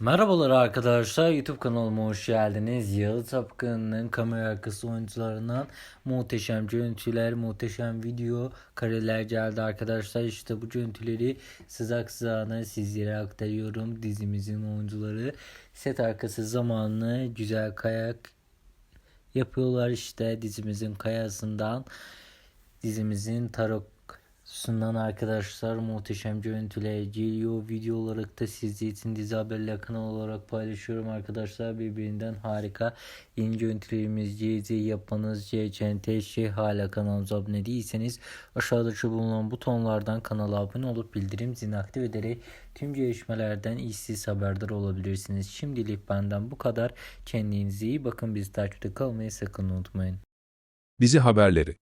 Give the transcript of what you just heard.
Merhabalar arkadaşlar YouTube kanalıma hoş geldiniz. Yağız Apkın'ın kamera arkası oyuncularından muhteşem görüntüler, muhteşem video kareler geldi arkadaşlar. İşte bu görüntüleri sızak sızağına sizlere aktarıyorum. Dizimizin oyuncuları set arkası zamanlı güzel kayak yapıyorlar işte dizimizin kayasından dizimizin tarot sunan arkadaşlar muhteşem görüntüler geliyor. Video olarak da sizler için dizi haberler kanal olarak paylaşıyorum arkadaşlar. Birbirinden harika yeni görüntülerimiz gelecek. Yapmanız gereken tek şey hala kanalımıza abone değilseniz aşağıdaki bulunan butonlardan kanala abone olup bildirim zilini aktif ederek tüm gelişmelerden işsiz haberdar olabilirsiniz. Şimdilik benden bu kadar. Kendinize iyi bakın. Bizi takipte kalmayı sakın unutmayın. Dizi haberleri